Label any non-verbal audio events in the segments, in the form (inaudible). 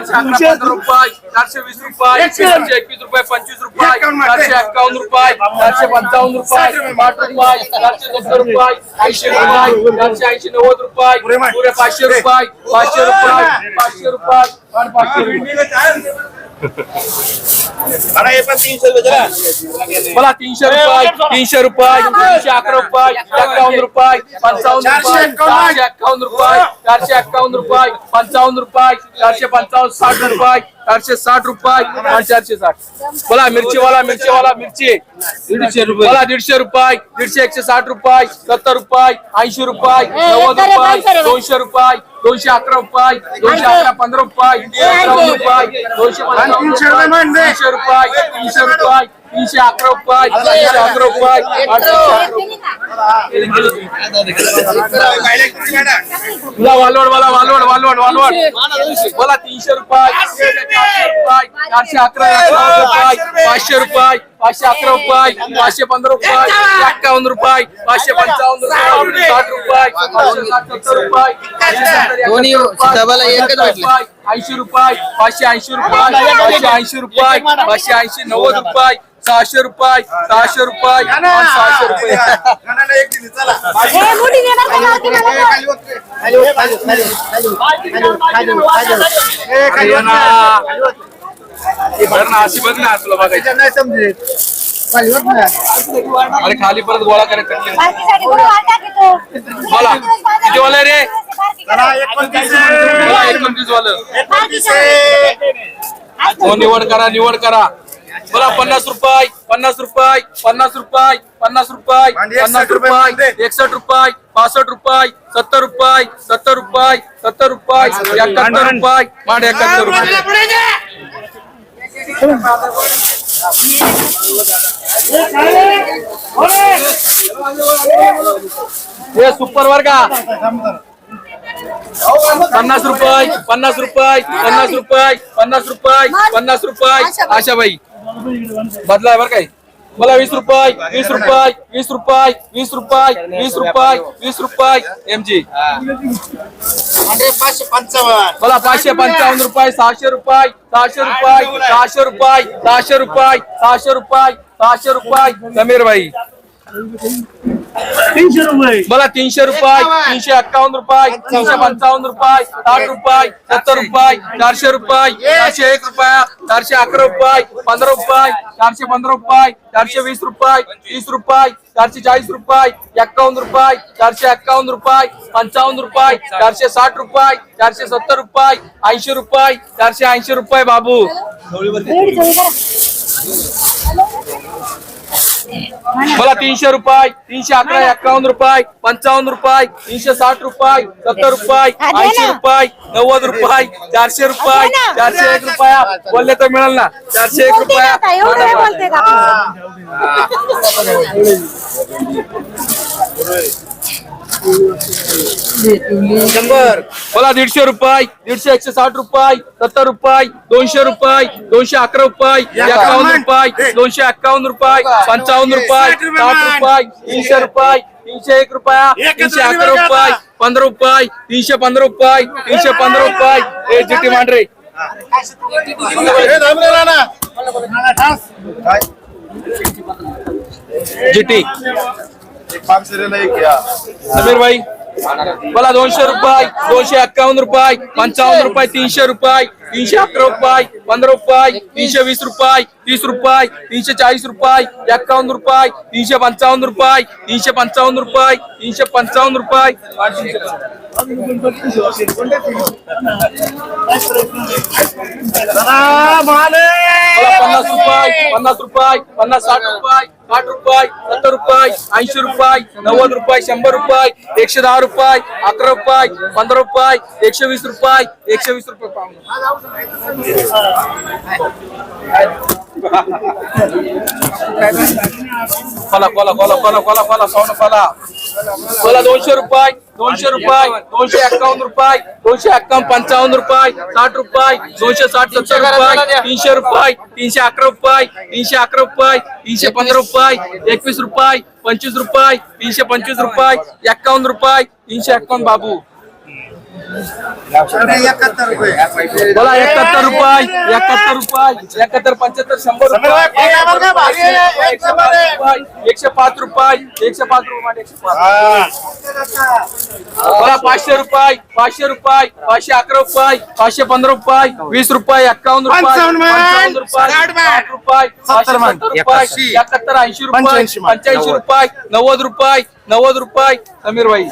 चारशे रुपये चारशे वीस रुपये चारशे एकवीस रुपये पंचवीस रुपये चारशे एक्कावन्न रुपये चारशे पंचावन्न रुपये साठ रुपये चारशे सत्तर रुपये ऐंशी रुपये चारशे ऐंशी नव्वद रुपये पुरे पाचशे रुपये पाचशे रुपये पाचशे रुपये पाचशे रुपये मला तीनशे रुपये तीनशे रुपये तीनशे अकरा रुपये एक्कावन्न रुपये पंचावन्न रुपये चारशे एक्कावन्न रुपये चारशे एक्कावन्न रुपये पंचावन्न रुपये चारशे पंचावन्न साठ रुपये चारशे साठ रुपये आणि चारशे साठ. बोला मिरची वाला मिरची. वाला मिरची दीडशे रुपये. मला दीडशे रुपये दीडशे एकशे साठ रुपये सत्तर रुपये ऐंशी रुपये नव्वद रुपये दोनशे रुपये दोनशे अकरा रुपये दोनशे अकरा पंधरा रुपये रुपये दोनशे तीनशे रुपये तीनशे रुपये तीनशे अकरा रुपये तीनशे अकरा रुपये आठशे तुला वालवड मला वालवड वालवड वालवड मला तीनशे रुपये चारशे अकरा रुपये पाचशे अकरा रुपये पाचशे पंधरा रुपये एक्कावन्न रुपये पाचशे पंचावन्न रुपये साठ रुपये. ऐंशी रुपये पाचशे ऐंशी रुपये पाचशे ऐंशी रुपये पाचशे ऐंशी नव्वद रुपये सहाशे रुपये सहाशे रुपये सहाशे रुपये. ना अरे ना. खाली परत गोळा करायचा. बोला. किती वाला रे बोला एकोणतीस वालं हो निवड करा निवड करा. बोला पन्नास रुपये पन्नास रुपये पन्नास रुपये पन्नास रुपये पन्नास रुपये एकसष्ट रुपये पासष्ट रुपये सत्तर रुपये सत्तर रुपये सत्तर रुपये एकाहत्तर रुपये मांड एकाहत्तर रुपये. हे सुपर वर का? पन्नास रुपये पन्नास रुपये पन्नास रुपये पन्नास रुपये पन्नास रुपये आशाबाई. बदलाय बर काय मला वीस रुपये वीस रुपये वीस रुपये वीस रुपये वीस रुपये वीस रुपये एमजी पाचशे पंचावन्न मला पाचशे पंचावन्न रुपये सहाशे रुपये सहाशे रुपये सहाशे रुपये सहाशे रुपये सहाशे रुपये सहाशे रुपये समीर भाई. तीनशे रुपये. मला तीनशे रुपये तीनशे एक्कावन्न रुपये तीनशे पंचावन्न रुपये साठ रुपये सत्तर रुपये चारशे रुपये चारशे एक रुपया चारशे अकरा रुपये पंधरा रुपये चारशे पंधरा रुपये चारशे वीस रुपये तीस रुपये चारशे चाळीस रुपये एक्कावन्न रुपये चारशे एक्कावन्न रुपये पंचावन्न रुपये चारशे साठ रुपये चारशे सत्तर रुपये ऐंशी रुपये चारशे ऐंशी रुपये बाबू. मला तीनशे रुपये तीनशे अकरा एक्कावन्न रुपये पंचावन्न रुपये तीनशे साठ रुपये सत्तर रुपये ऐंशी रुपये नव्वद रुपये चारशे रुपये चारशे एक रुपया. बोलले तर मिळेल ना. चारशे एक रुपया. बोलते का? (laughs) शंभर. बोला दीडशे रुपये दीडशे एकशे साठ रुपये सत्तर रुपये दोनशे रुपये दोनशे अकरा रुपये एकावन्न रुपये दोनशे एक्कावन्न रुपये पंचावन्न रुपये साठ रुपये तीनशे रुपये तीनशे एक रुपया तीनशे अकरा रुपये पंधरा रुपये तीनशे पंधरा रुपये तीनशे पंधरा रुपये. ए जिटी मांढरे जिटी समीर भाई मला दोनशे रुपये दोनशे एक्कावन्न रुपये पंचावन्न रुपये तीनशे रुपये तीनशे अकरा रुपये पंधरा रुपये तीनशे वीस रुपये तीस रुपये तीनशे चाळीस रुपये एक्कावन्न रुपये तीनशे पंचावन्न रुपये तीनशे पंचावन्न रुपये तीनशे पंचावन्न रुपये. पन्नास रुपये पन्नास रुपये पन्नास साठ रुपये. साठ रुपये सत्तर रुपये ऐंशी रुपये नव्वद रुपये शंभर रुपये एकशे दहा रुपये अकरा रुपये पंधरा रुपये एकशे वीस रुपये एकशे वीस रुपये पाहून फला फला फला फला फला फला सोनं फला फला दोनशे रुपये दोनशे रुपये दोनशे एक्कावन्न रुपये दोनशे एक्कावन्न पंचावन्न रुपये साठ रुपये दोनशे साठ सत्तर रुपये तीनशे रुपये तीनशे अकरा रुपये तीनशे अकरा रुपये तीनशे पंधरा रुपये एकवीस रुपये पंचवीस रुपये तीनशे पंचवीस रुपये एक्कावन्न रुपये तीनशे एक्कावन्न बाबू. बोला एकाहत्तर रुपये एकाहत्तर रुपये एकाहत्तर पंच्याहत्तर शंभर रुपये. एकशे पाच रुपये एकशे पाच रुपये एकशे पाच रुपये एकशे पाच. बोला पाचशे रुपये पाचशे रुपये पाचशे अकरा रुपये पाचशे पंधरा रुपये वीस रुपये एक्कावन्न रुपये रुपये रुपये एकाहत्तर ऐंशी रुपये पंच्याऐंशी रुपये नव्वद रुपये नव्वद रुपये समीर भाई.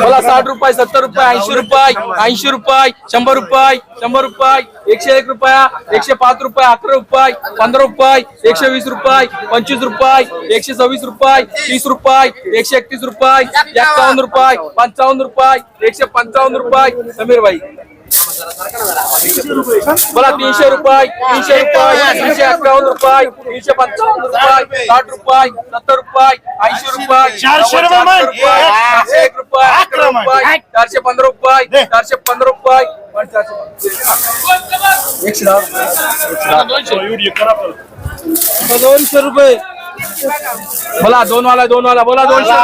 बोला साठ रुपये सत्तर रुपये ऐंशी रुपये ऐंशी रुपये शंभर रुपये शंभर रुपये एकशे एक रुपया एकशे पाच रुपये अकरा रुपये पंधरा रुपये एकशे वीस रुपये पंचवीस रुपये एकशे सव्वीस रुपये तीस रुपये एकशे एकतीस रुपये एक्कावन्न रुपये पंचावन्न रुपये एकशे पंचावन्न रुपये समीर भाई. बोला तीनशे रुपये तीनशे रुपये तीनशे एक्कावन्न रुपये तीनशे पंचावन्न रुपये साठ रुपये सत्तर रुपये ऐंशी रुपये चारशे रुपये एक रुपये अकरा रुपये चारशे पंधरा रुपये चारशे पंधरा रुपये दोनशे रुपये. बोला दोन वाला दोन वाला बोला दोनशे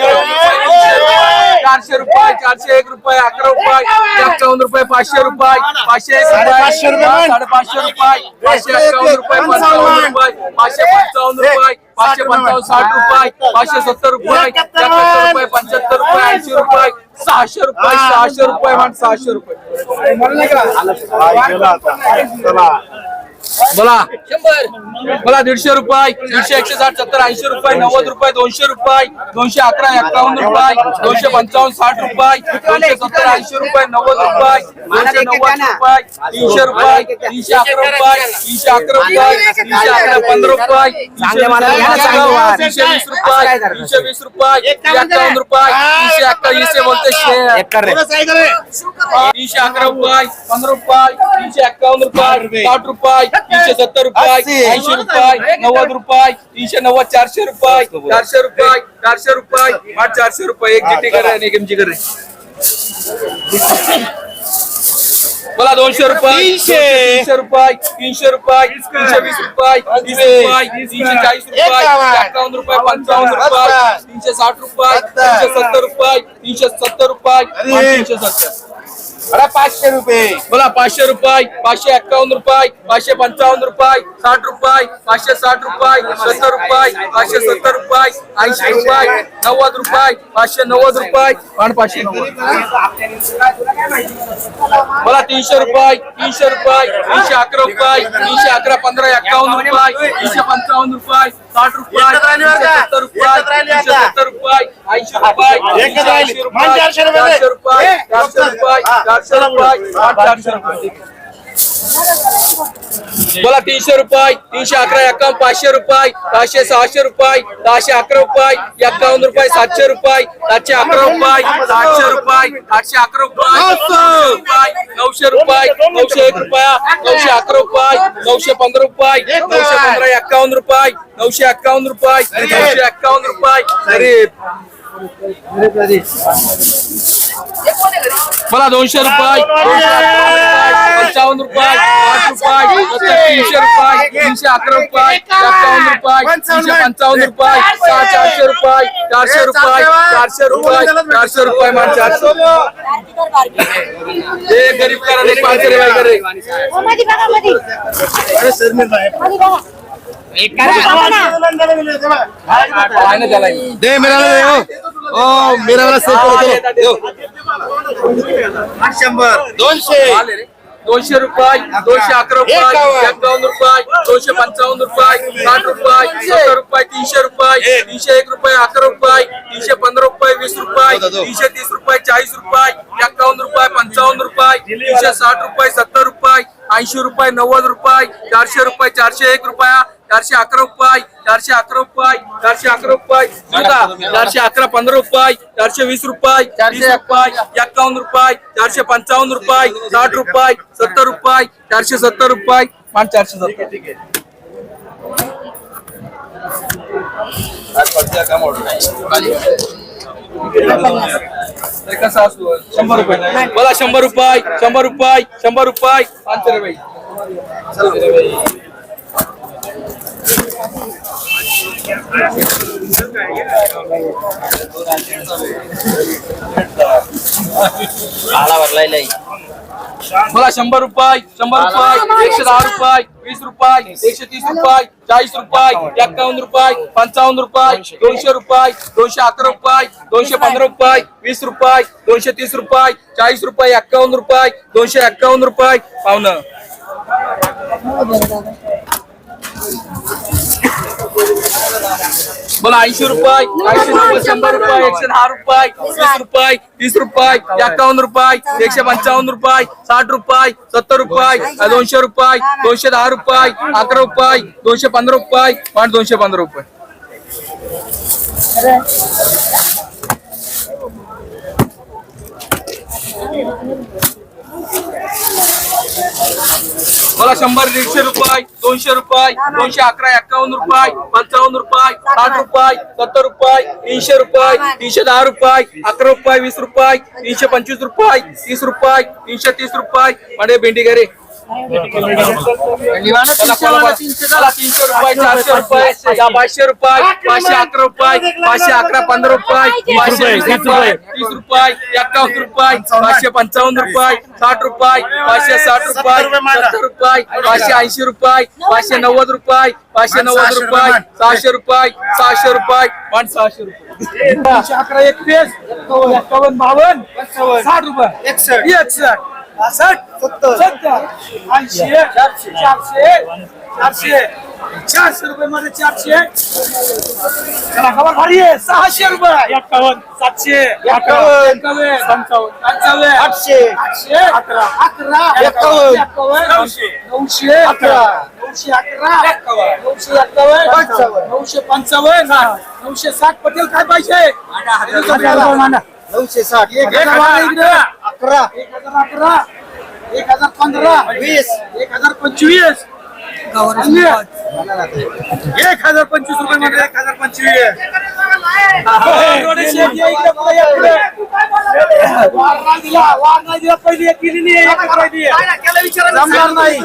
रुपये. चारशे रुपये चारशे एक रुपये अकरा रुपये एक्कावन्न रुपये पाचशे रुपये पाचशे एक रुपये साडेपाचशे रुपये पाचशे एक्कावन्न रुपये पंचावन्न रुपये पाचशे पंचावन्न रुपये पाचशे पंचावन्न साठ रुपये पाचशे सत्तर रुपये रुपये पंच्याहत्तर रुपये ऐंशी रुपये सहाशे रुपये सहाशे रुपये सहाशे रुपये. बोला. बोला दीडशे रुपये. दीडशे एकशे साठ सत्तर ऐंशी रुपये नव्वद रुपये दोनशे रुपये दोनशे अकरा एक्कावन्न रुपये दोनशे पंचावन्न साठ रुपये दोनशे सत्तर ऐंशी रुपये नव्वद रुपये दोनशे नव्वद रुपये तीनशे रुपये तीनशे अकरा रुपये तीनशे अकरा रुपये तीनशे अकरा पंधरा रुपये तीनशे तीनशे वीस रुपये तीनशे वीस रुपये एक्कावन्न रुपये तीनशे अकरा बोलते शे तीनशे अकरा रुपये पंधरा रुपये तीनशे एक्कावन्न रुपये साठ रुपये तीनशे सत्तर. रुपये ऐंशी रुपये नव्वद रुपये तीनशे नव्वद चारशे रुपये चारशे रुपये. चारशे रुपये आठ चारशे रुपये. एक जीटी करे आणि एक एमजी करे. बोला दोनशे रुपये तीनशे. रुपये तीनशे रुपये तीनशे वीस रुपये तीस रुपये तीनशे चाळीस रुपये एक्कावन्न रुपये पंचावन्न रुपये तीनशे साठ रुपये तीनशे सत्तर रुपये तीनशे सत्तर रुपये तीनशे सत्तर. पाचशे रुपये. बोला पाचशे रुपये पाचशे एक्कावन्न रुपये पाचशे पंचावन्न रुपये साठ रुपये पाचशे साठ रुपये सत्तर रुपये पाचशे सत्तर रुपये ऐंशी रुपये नव्वद रुपये पाचशे नव्वद रुपये आणि पाचशे बोला तीनशे रुपये तीनशे रुपये तीनशे अकरा रुपये तीनशे अकरा पंधरा एक्कावन्न रुपये तीनशे पंचावन्न रुपये साठ रुपये सत्तर रुपये तीनशे सत्तर रुपये ऐंशी रुपये चारशे रुपये. चारशे रुपये. चारशे रुपये चारशे रुपये बोला तीनशे रुपये तीनशे अकरा एक्कावन्न पाचशे रुपये पाचशे सहाशे रुपये सहाशे अकरा रुपये एक्कावन्न रुपये सातशे रुपये सातशे अकरा रुपये आठशे रुपये आठशे अकरा रुपये नऊशे रुपये नऊशे एक रुपया नऊशे अकरा रुपये नऊशे पंधरा रुपये नऊशे पंधरा एक्कावन्न रुपये नऊशे एक्कावन्न रुपये नऊशे एक्कावन्न रुपये. अरे मला दोनशे रुपये. पंचावन्न रुपये आठ रुपये तीनशे रुपये तीनशे अकरा रुपये रुपये तीनशे पंचावन्न रुपये सहा चारशे रुपये चारशे रुपये चारशे रुपये चारशे रुपये चारशे हे गरीब करा नाही पाच रे बाई करे दे मेरा दे ओ ओ मेरा वाला सेट करो शंभर दोनशे. दोनशे रुपये दोनशे अकरा रुपये. एक्कावन्न रुपये दोनशे पंचावन्न रुपये साठ रुपये सत्तर रुपये तीनशे रुपये तीनशे एक रुपये अकरा रुपये तीनशे पंधरा रुपये वीस रुपये तीनशे तीस रुपये चाळीस रुपये एक्कावन्न रुपये पंचावन्न रुपये तीनशे साठ रुपये सत्तर रुपये ऐंशी रुपये नव्वद रुपये चारशे रुपये चारशे एक रुपया चारशे अकरा रुपये चारशे अकरा रुपये चारशे अकरा रुपये. चारशे अकरा पंधरा रुपये चारशे वीस रुपये चारशे रुपये एक्कावन्न रुपये चारशे पंचावन्न रुपये साठ रुपये सत्तर रुपये चारशे सत्तर रुपये मान चारशे सत्तर. तरी कसं असतो शंभर रुपये. बोला शंभर रुपये शंभर रुपये शंभर रुपये पाच रे मला शंभर रुपये शंभर रुपये एकशे दहा रुपये वीस रुपये एकशे तीस रुपये चाळीस रुपये एक्कावन्न रुपये पंचावन्न रुपये दोनशे रुपये दोनशे अकरा रुपये दोनशे पंधरा रुपये वीस रुपये दोनशे तीस रुपये चाळीस रुपये एक्कावन्न रुपये दोनशे एक्कावन्न रुपये पाहुणं. बोला ऐंशी रुपये ऐंशी रुपये शंभर रुपये एकशे दहा रुपये वीस रुपये तीस रुपये एक्कावन्न रुपये एकशे पंचावन्न रुपये साठ रुपये सत्तर रुपये दोनशे रुपये दोनशे दहा रुपये अकरा रुपये दोनशे पंधरा रुपये पण दोनशे पंधरा रुपये. मला शंभर दीडशे रुपये दोनशे रुपये दोनशे अकरा एक्कावन्न रुपये पंचावन्न रुपये साठ रुपये सत्तर रुपये तीनशे रुपये तीनशे दहा रुपये अकरा रुपये वीस रुपये तीनशे पंचवीस रुपये तीस रुपये तीनशे तीस रुपये. म्हणजे भेंडी घरे. तीनशे रुपये चारशे रुपये पाचशे रुपये पाचशे अकरा रुपये पाचशे अकरा पंधरा रुपये पाचशे रुपये तीस रुपये एक्कावन्न रुपये पाचशे पंचावन्न रुपये साठ रुपये पाचशे साठ रुपये सत्तर रुपये पाचशे ऐंशी रुपये पाचशे नव्वद रुपये पाचशे नव्वद रुपये सहाशे रुपये सहाशे रुपये पण सहाशे रुपये अकरा एकवीस एक्कावन्न बावन्न साठ रुपये एकसष्ट. एकसष्ट पासष्ट सत्तर. सत्तर. ऐंशी. चारशे चारशे. चारशे. रुपये मध्ये चारशे. चला खबर भारी आहे सहाशे रुपये. एक्कावन्न सातशे. एक्कावन्न. एक्कावन्न पंचावन्न. पंचावन्न. आठशे. आठशे. अकरा. अकरा. एक्कावन्न. एक्कावन्न नऊशे. नऊशे. अकरा. नऊशे अकरा. एक्कावन्न नऊशे एक्कावन्न पंचावन्न. नऊशे पंचावन्न. नऊशे साठ पटेल काय पाहिजे? नऊशे साठ. एक. अकरा. एक हजार अकरा. एक हजार पंधरा वीस. एक हजार पंचवीस. एक हजार पंचवीस रुपये मध्ये एक हजार पंचवीस पहिली एक दिली नाही. जमणार नाही.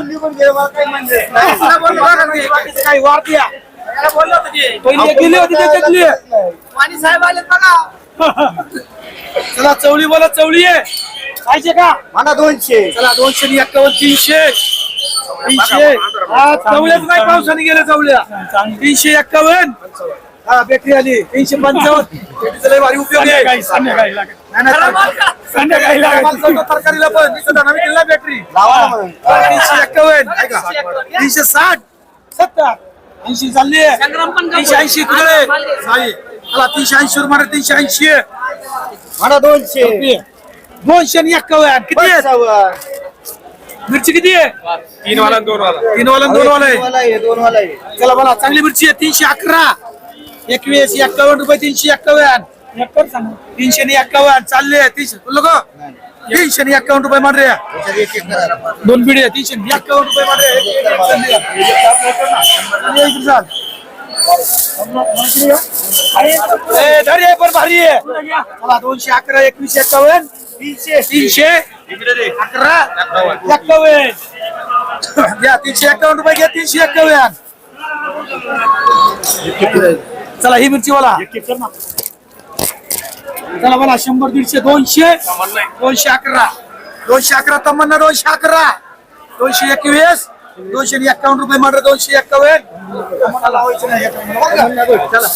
काही वार द्या. त्याला बोललो होतं की, पहिली एक दिली होती त्याच्यातली चला चवळी बोला चवळी आहे. पाहिजे का? म्हणा दोनशे. चला दोनशे आणि एक्कावन्न तीनशे. तीनशे. हा, चवळ्याच नाही पावसाने गेल्या चवळ्या तीनशे एक्कावन्न. हा बॅटरी आली. तीनशे पंचावन्न. बॅटरीचा लय भारी उपयोग आहे. नाही, माणसाला तरकारीला पण. इथं नवीन दिला बॅटरी लावा ना मग. तीनशे एक्कावन्न. ऐका. तीनशे साठ. सत्तर. ऐंशी चालली तीनशे ऐंशी तुकडे नाही. चला तीनशे ऐंशी रुपये तीनशे ऐंशी. म्हणा दोनशे. दोनशे आणि एक्कावन्न किती आहे. मिरची किती आहे? तीन वाला दोन वाला तीन वाला दोन वाला आहे. दोन वाला आहे, दोन वाला आहे. चला मला चांगली मिरची आहे तीनशे अकरा. एकवीस एक्कावन्न रुपये तीनशे एक्कावन्न तीनशे आणि एक्कावन्न चालले तीनशे. बोललो का तीनशे आणि एक्कावन्न रुपये करा. दोन बिडी आहे तीनशे आणि एक्कावन्न रुपये मान रे एक- एक- एक चालली आहे. आणि इकडे चाल. ए, धर हे पण भारी आहे. चला दोनशे अकरा एकवीस एक्कावन्न तीनशे तीनशे? अकरा? एक्कावन्न. घ्या तीनशे एक्कावन्न रुपये घ्या तीनशे एक्कावन्न. चला ही मिरची वाला चला मला शंभर दीडशे दोनशे. दोनशे अकरा. दोनशे अकरा तमन्ना दोनशे अकरा. दोनशे एकवीस. दोनशे आणि एक्कावन्न रुपये मात्र दोनशे एक्कावन्न. चला.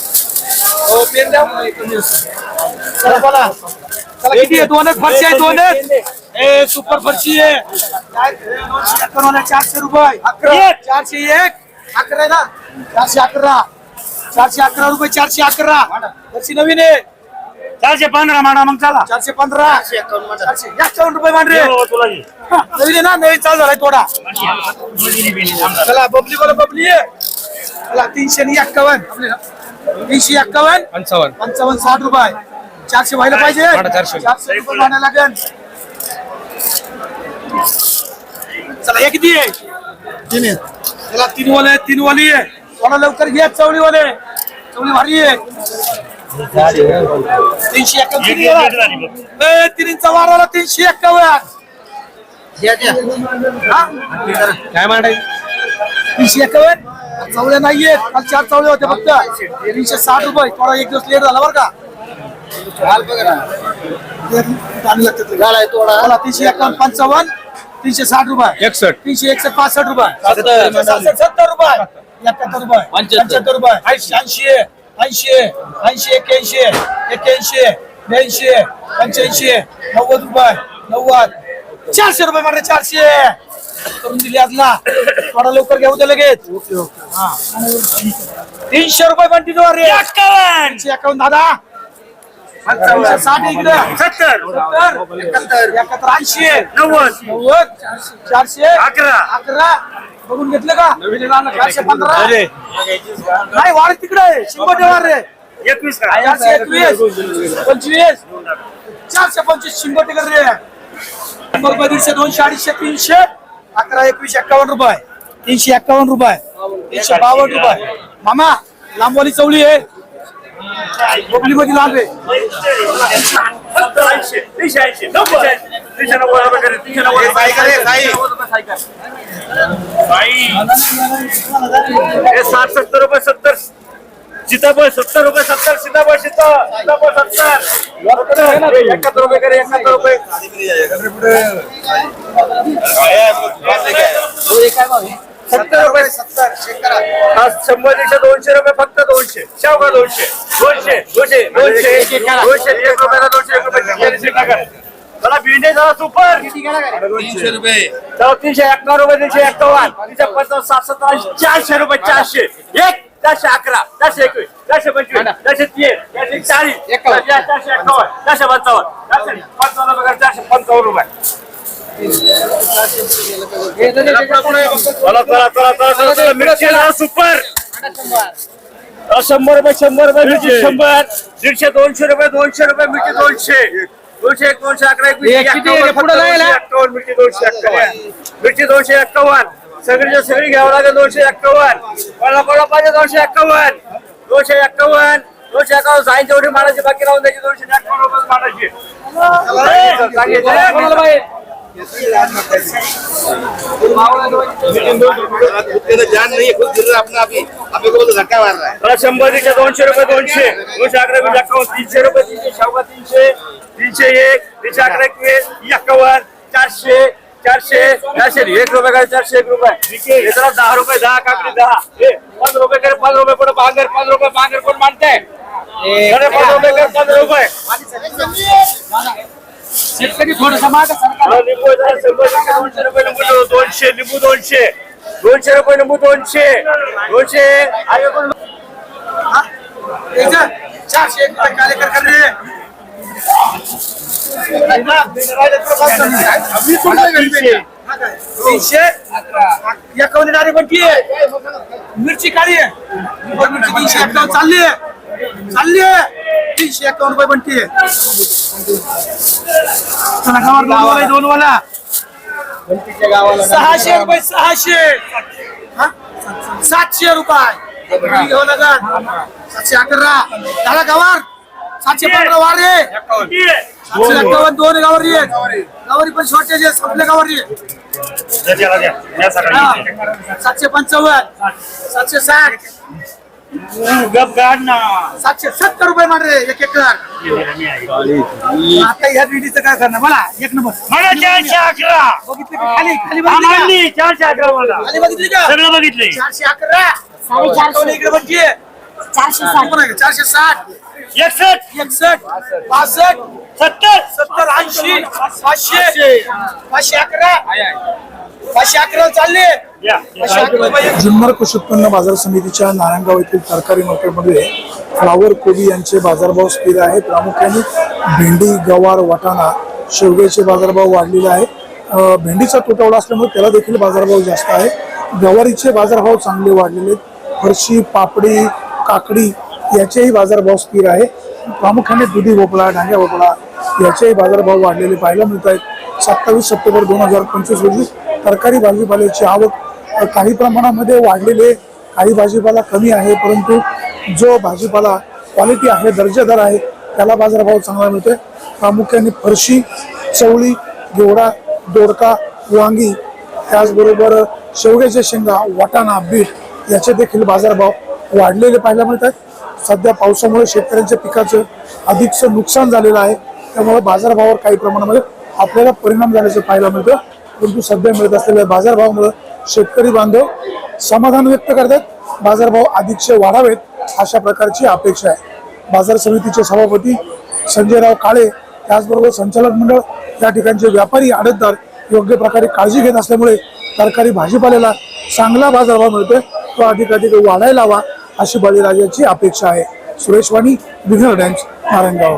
किती आहे? दोनच फरशी आहे दोनच. ए सुपर फरशी आहे. चारशे रुपये. अकरा. चारशे एक. अकरा ना? चारशे अकरा. चारशे अकरा रुपये चारशे अकरा. फरशी नवीन आहे. चारशे पंधरा माडा मग चला. चारशे पंधरा. म्हणा. चारशे एक्कावन्न रुपये मान रे तुला घे. नवीन आहे ना? नवीन चालू झालाय थोडा चला बबली बोला बबली. आहे चला तीनशे एक्कावन्न. तीनशे एक्कावन्न पंचावन्न. पंचावन्न साठ रुपये. चारशे व्हायला पाहिजे. चारशे. रुपये व्हायला लागेल. चला एक किती आहे तीन आहे चला तीन वाले तीन वाली आहे. थोडा लवकर घ्या चवळी वाले चवळी भारी आहे. तीनशे एक्कावन्न एक तिन्हीचा वाराला तीनशे एक्कावन्न. हा? काय मांडाय तीनशे एक्कावन्न चवळे नाहीये काल चार चवळे होते फक्त. तीनशे साठ रुपये. थोडा एक दिवस लेट झाला बरं का. गाणी लागतात. बोला, तीनशे एकावन्न पंचावन्न तीनशे साठ रुपये. एकसष्ट. तीनशे एकसष्ट पासष्ट रुपये. सत्तर. रुपये. एकाहत्तर रुपये. पंच्याहत्तर. रुपये. ऐंशी. ऐंशी ऐंशी ऐंशी एक्याऐंशी एक्याऐंशी ब्याऐंशी पंच्याऐंशी नव्वद रुपये. नव्वद. चारशे रुपये मात्र चारशे. करून दिली आजला थोडा लवकर घेऊ दे लगेच. हा. तीनशे रुपये पण तिथं तीनशे एकावन्न दादा. साठ इकडे. सत्तर. सत्तर. एकाहत्तर. ऐंशी. नव्वद. नव्वद चारशे. अकरा. अकरा. बघून घेतलं का? चारशे पंधरा. नाही वाढ तिकडे. आहे. शंभर वाढ रे. एकवीस का? चारशे एकवीस. पंचवीस. चारशे पंचवीस शंभर टिकर रे. शंभर रुपये दीडशे दोनशे अडीचशे तीनशे. अकरा एकवीस एक्कावन्न रुपये. तीनशे एक्कावन्न रुपये. तीनशे बावन्न रुपये. मामा लांबवाली चवळी आहे. मध्ये लांब आहे. साठ सत्तर रुपये सत्तर. सीताफळ सत्तर रुपये सत्तर. सीताफळ सीता सीताफळ सत्तर. हे एकाहत्तर रुपये करे एकाहत्तर रुपये. सत्तर रुपये हा शंभर दीडशे दोनशे रुपये फक्त दोनशे. शेवगा दोनशे? दोनशे दोनशे दोनशे. दोनशे एक रुपयाला दोनशे एक रुपये चला भिंडे जरा सुपर. तीनशे रुपये. चला तीनशे एक्कावन्न रुपये तीनशे एक्कावन्न. तीनशे पन्नास सात सत्तर चारशे रुपये चारशे. एक चारशे अकरा चारशे एकवीस चारशे पंचवीस चारशे तीस चारशे चाळीस चारशे एक्कावन्न चारशे पंचावन्न चारशे पंचावन्न रुपये चारशे पंचावन्न रुपये. चला चला चला चला चला चला मिरची जरा सुपर. शंभर रुपये शंभर रुपये मिरची शंभर. दीडशे दोनशे रुपये दोनशे रुपये मिरची दोनशे. दोनशे एक दोनशे अकरा एक मिरची दोनशे एक्कावन्न. मिरची दोनशे एक्कावन्न. सगळीच्या सगळी घ्यावं लागेल दोनशे एक्कावन्न. कोणाला कोणाला पाहिजे दोनशे एक्कावन्न? दोनशे एक्कावन्न. दोनशे एक्कावन्न. साईन जेवढी मारायची बाकी राहून द्यायची दोनशे एक्कावन्न रुपये मारायची? जान नहीं खुद गिर रहा अपना अभी अभी को तो धक्का मार रहा है मला शंभर दीडशे दोनशे रुपये दोनशे दोनशे अकरा वीस एक्कावन्न तीनशे रुपये तीनशे शेवगा तीनशे तीनशे एक तीनशे अकरा एकवीस एक्कावन्न चारशे चारशे चारशे एक रुपये काय चारशे एक रुपये? हे जरा दहा रुपये दहा काकडी दहा. पाच रुपये करे पाच रुपये पुढे बांगर पाच रुपये बांगर कोण मानते पाच रुपये करे पाच रुपये. शेतकरी थोडस माग लिंबू दोनशे रुपये लिंबू दोनशे लिंबू दोनशे. दोनशे रुपये लिंबू दोनशे. दोनशे. चारशे एक तीनशे. एकावन्न डायरेक्ट बनती मिरची काळी आहे. मिरची तीनशे एकावन्न. चालली आहे. चालली आहे. तीनशे एकावन्न रुपये बनती गावात दोन वाला दोन वाला. सहाशे रुपये सहाशे? सातशे रुपये. घेऊ नका. सातशे अकरा. झाला गावार. सातशे पंधरा वार रे सातशे एक्कावन्न दोन गावावर ये. गावारी पण शॉर्टेज आहे संपल्या गावावर ये. हा. सातशे पंचावन्न. सातशे साठ. गप गाड ना. सातशे सत्तर रुपये मान रे एक एकर. आता ह्या विडीचं काय करणार? मला एक नंबर. मला चारशे अकरा. बघितली का? खाली खाली हा, बघितली का? चारशे अकरा मला खाली बघितली का? सगळं बघितले. चारशे अकरा. साडेचारशे. इकडे बघितली चारशे साठ. चारशे साठ. एकसष्ट. एकसष्ट. पासष्ट. सत्तर. सत्तर ऐंशी. पाचशे. पाचशे. अकरा. पाचशे अकरा चालले. जुन्नर कृषी उत्पन्न बाजार समितीच्या नारायणगाव येथील तरकारी मार्केटमध्ये फ्लावर कोबी यांचे बाजारभाव स्थिर आहे प्रामुख्याने भेंडी गवार वाटाणा शेवग्याचे बाजारभाव वाढलेले आहे भेंडीचा तुटवडा असल्यामुळे त्याला देखील बाजारभाव जास्त आहे गवारीचे बाजारभाव चांगले वाढलेले आहेत. फरशी पापडी काकडी याचेही बाजारभाव स्थिर आहे. प्रामुख्याने दुधी भोपळा डांग्या भोपळा याचेही बाजारभाव वाढलेले पाहायला मिळत आहेत सत्तावीस सप्टेंबर दोन हजार पंचवीस रोजी तरकारी भाजीपाल्याची आवक काही प्रमाणामध्ये वाढलेले काही भाजीपाला कमी आहे परंतु जो भाजीपाला क्वालिटी आहे दर्जेदार आहे त्याला बाजारभाव चांगला मिळतोय. प्रामुख्याने फरशी चवळी घेवडा दोडका वांगी त्याचबरोबर शेवग्याच्या शेंगा वाटाणा बीट याचे देखील बाजारभाव वाढलेले पाहायला मिळतात. सध्या पावसामुळे शेतकऱ्यांच्या पिकाचं अधिकचं नुकसान झालेलं आहे. त्यामुळे बाजारभावावर काही प्रमाणामध्ये आपल्याला परिणाम झाल्याचं पाहायला मिळतं. परंतु सध्या मिळत असलेल्या बाजारभावामुळे शेतकरी बांधव समाधान व्यक्त करतात. बाजारभाव अधिकचे वाढावेत अशा प्रकारची अपेक्षा आहे. बाजार समितीचे सभापती संजयराव काळे त्याचबरोबर संचालक मंडळ या ठिकाणचे व्यापारी आडतदार योग्य प्रकारे काळजी घेत असल्यामुळे तरकारी भाजीपाल्याला चांगला बाजारभाव मिळतोय. तो अधिकाधिक वाढायला हवा अशी बळीराजाची अपेक्षा आहे. सुरेश वाणी विघ्न टाइम्स नारायणगाव.